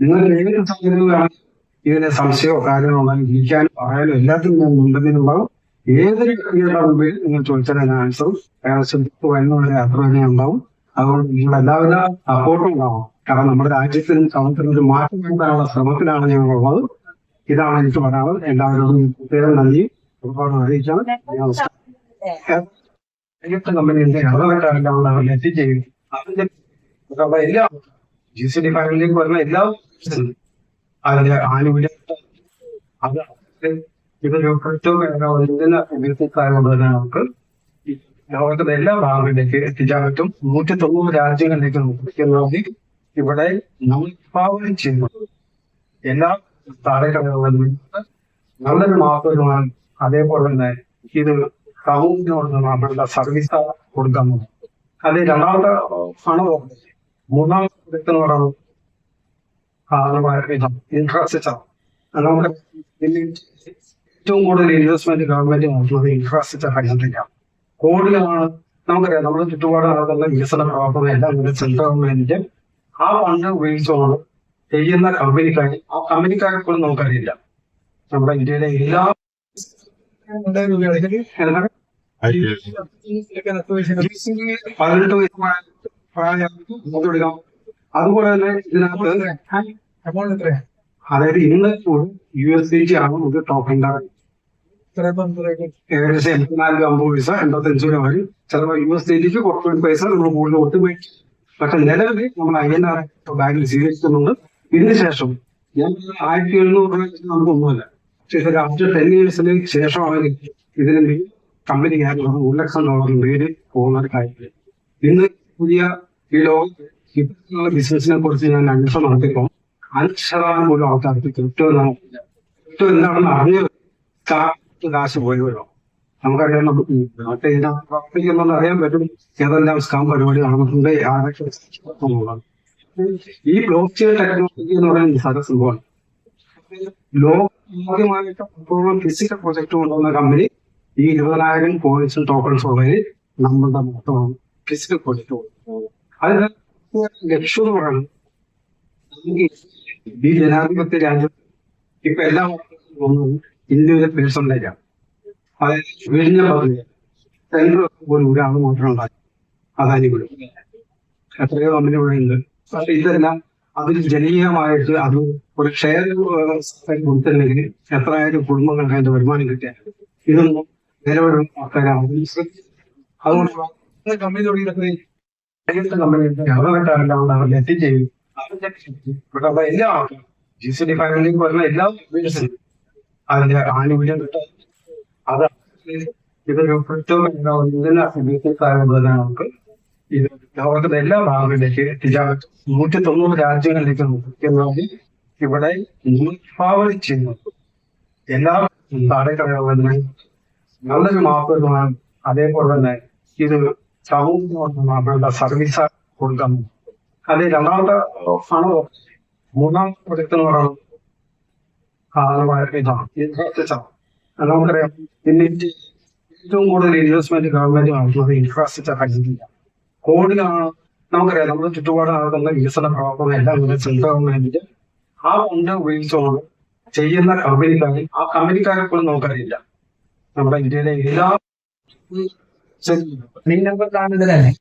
നിങ്ങൾക്ക് ഏത് സാഹചര്യത്തിലാണ് ഇതിനെ സംശയമോ കാര്യമോ ഉണ്ടെങ്കിൽ വിളിക്കാനും പറയാനും എല്ലാത്തിനും ഞാൻ ഉണ്ടെന്നുണ്ടാവും ഏതൊരു വ്യക്തിയുടെ മുമ്പിൽ നിങ്ങൾ ചോദിച്ചാൽ ആൻസറും ഏകദേശം വരുന്നവരെ യാത്ര തന്നെ ഉണ്ടാവും. അതുകൊണ്ട് നിങ്ങൾ എല്ലാവരും സപ്പോർട്ടും ഉണ്ടാവും. കാരണം നമ്മുടെ രാജ്യത്തിനും സമൂഹത്തിനും ഒരു മാറ്റം വരുത്താനുള്ള ശ്രമത്തിലാണ് ഞങ്ങളുള്ളത് ഇതാണ് എനിക്ക് പറയാനുള്ളത്. എല്ലാവരോടും പ്രത്യേകം നന്ദി. ഒരുപാട് അറിയിച്ചാണ്. കമ്പനിയുടെ ഇടപെട്ടാണ് എത്തിച്ചെയ്യും അതിന്റെ എല്ലാം ജി സി ഡി ഫാമിലിയിലേക്ക് വരുന്ന എല്ലാ അതിന്റെ ആനുകൂല്യം അത് ഇതൊരു ക്രിപ്റ്റോ ഇതിന്റെ ബിസിനസ്സായതുകൊണ്ട് തന്നെ നമുക്ക് ലോകത്തിന്റെ എല്ലാ ഭാഗങ്ങളിലേക്ക് എത്തിക്കാൻ പറ്റും. നൂറ്റി തൊണ്ണൂറ് രാജ്യങ്ങളിലേക്ക് നോക്കി ഇവിടെ നമ്മൾ വിഭാവനം ചെയ്യുന്നു എല്ലാ താഴെക്കടകളിലും നല്ലൊരു മാർക്കറ്റുമാണ് അതേപോലെ തന്നെ ഇത് സമൂഹത്തിനോട് നമ്മളുടെ സർവീസ് കൊടുക്കാൻ അത് രണ്ടാമത്തെ പണം മൂന്നാമത്തെ എന്ന് പറയുന്നത് ഇൻഫ്രാസ്ട്രക്ചർ ഏറ്റവും കൂടുതൽ ഇൻവെസ്റ്റ്മെന്റ് ഗവൺമെന്റ് നോക്കുന്നത് ഇൻഫ്രാസ്ട്രക്ചർ ഫണ്ടിലാണ് കൂടുതലാണ് നമുക്കറിയാം. നമ്മുടെ ചുറ്റുപാട് നടക്കുന്ന വികസന പ്രവർത്തനം എല്ലാം കൂടി സെൻട്രൽ ഗവൺമെന്റിന്റെ ആ ഫണ്ട് ഉപയോഗിച്ചുകൊണ്ട് ചെയ്യുന്ന കമ്പനിക്കാർ ആ കമ്പനിക്കാരെ പോലും നമുക്കറിയില്ല. നമ്മുടെ ഇന്ത്യയിലെ എല്ലാ പതിനെട്ട് വയസ്സ് പ്രായമായവർക്ക് അതുപോലെ തന്നെ ഇതിനകത്ത് അതായത് ഇന്ന് യു എസ് സി ജി ആണ് ഇത് ടോക്കൺ ഏകദേശം എൺപത്തിനാല് അമ്പത് പൈസ എൺപത്തഞ്ച് രൂപ വരും. ചിലപ്പോൾ യു എസ് ഡി ജിക്ക് കുറച്ച് പൈസ നമ്മൾ കൂടുതൽ കൊടുത്ത് പോയി പക്ഷെ നിലവിൽ നമ്മൾ ഐ എൻ ആർ ബാങ്കിൽ സ്വീകരിക്കുന്നുണ്ട് ഇതിന് ശേഷം ഞാൻ ആയിരത്തി എഴുന്നൂറ് രൂപ നമുക്കൊന്നുമില്ല. പക്ഷെ ലാസ്റ്റ് ആഫ്റ്റർ ടെൻ ഇയേഴ്സിന് ശേഷമാണ് ഇതിന് കമ്പനി ഒരു ലക്ഷം ഡോളറിന് പേര് പോകുന്ന ഒരു കാര്യം. ഇന്ന് പുതിയ ഈ ലോകത്ത് ബിസിനസിനെ കുറിച്ച് ഞാൻ അന്വേഷണം നടത്തിയപ്പോൾ അഞ്ച് ശതമാനം പോലും ആൾക്കാർക്ക് ക്രിപ്റ്റോ നമുക്കില്ല ക്രിപ്റ്റോ എന്താണെന്ന് അറിഞ്ഞ കാശ് പോയവരോ വരും നമുക്കറിയാം നമുക്ക് പ്രവർത്തിക്കുന്നുണ്ട് അറിയാൻ പറ്റും ഏതെല്ലാം സ്കാം പരിപാടി നടന്നിട്ടുണ്ട് ആരൊക്കെ. ഈ ബ്ലോക്ക് ചെയിൻ ടെക്നോളജി എന്ന് പറയുന്ന നിസ്സാര സംഭവമാണ്. ലോകമായിട്ട് ഫിസിക്കൽ പ്രൊജക്ട് കൊണ്ടുവന്ന കമ്പനി ഈ ഇരുപതിനായിരം കോയിൻസും ടോക്കൺസും ഉള്ളതിൽ നമ്മളുടെ മൊത്തമാണ് ഫിസിക്കൽ പ്രൊജക്ട് അതിന് ലക്ഷ്യം ലക്ഷ്യമാണ്. നമുക്ക് ഈ ജനാധിപത്യ രാജ്യത്ത് ഇപ്പൊ എല്ലാം ഇന്ത്യയിലെ പേഴ്സണിലേക്കാണ് അതായത് വിഴിഞ്ഞ പദ്ധതി. സെൻട്രൽ പോലും ഒരാൾ മാത്രം ഉണ്ടാക്കി അദാനി പോലും എത്രയോ കമ്പനി ഉണ്ട്. പക്ഷെ ഇതെല്ലാം അതിൽ ജനകീയമായിട്ട് അത് ഒരു ഷെയർ കൊടുത്തില്ലെങ്കിൽ എത്രയായിരം കുടുംബങ്ങൾക്ക് അതിന്റെ വരുമാനം കിട്ടിയ ഇതൊന്നും നിലവിലുള്ള ആൾക്കാരാണ്. അതുകൊണ്ട് കമ്പനി തുടങ്ങിയിട്ട് എല്ലാ ആൾക്കാരും നമുക്ക് എല്ലാ ഭാഗങ്ങളിലേക്ക് നൂറ്റി തൊണ്ണൂറ് രാജ്യങ്ങളിലേക്ക് നമുക്ക് ഇവിടെ ചെയ്യുന്നു എല്ലാ താഴെക്കടകളിലും നല്ലൊരു മാപ്പ് അതേപോലെ തന്നെ ഇത് സമൂഹത്തിനോട് നമ്മളുടെ സർവീസ് കൊടുക്കാൻ. അത് രണ്ടാമത്തെ ആണ്. മൂന്നാം പ്രൊജക്ട് എന്ന് പറയുന്നത് ഇതാണ്. ഇൻഫ്രാസ്ട്രക്ചർ നമുക്കറിയാം ഇന്ന് ഇന്ത്യ ഏറ്റവും കൂടുതൽ ഇൻവെസ്റ്റ്മെന്റ് ഗവൺമെന്റ് നടത്തുന്നത് ഇൻഫ്രാസ്ട്രക്ചർ ഫണ്ടിലാണ് കോടികളാണ് നമുക്കറിയാം നമ്മുടെ ചുറ്റുപാട് നടക്കുന്ന വികസന പ്രവർത്തനം എല്ലാം കൂടി സെൻട്രൽ ആ ഫണ്ട് ഉപയോഗിച്ചുകൊണ്ട് ചെയ്യുന്ന കമ്പനിക്കാരെ ആ കമ്പനിക്കാരെ പോലും നമുക്കറിയില്ല. നമ്മുടെ ഇന്ത്യയിലെ എല്ലാ So, three number plan is there.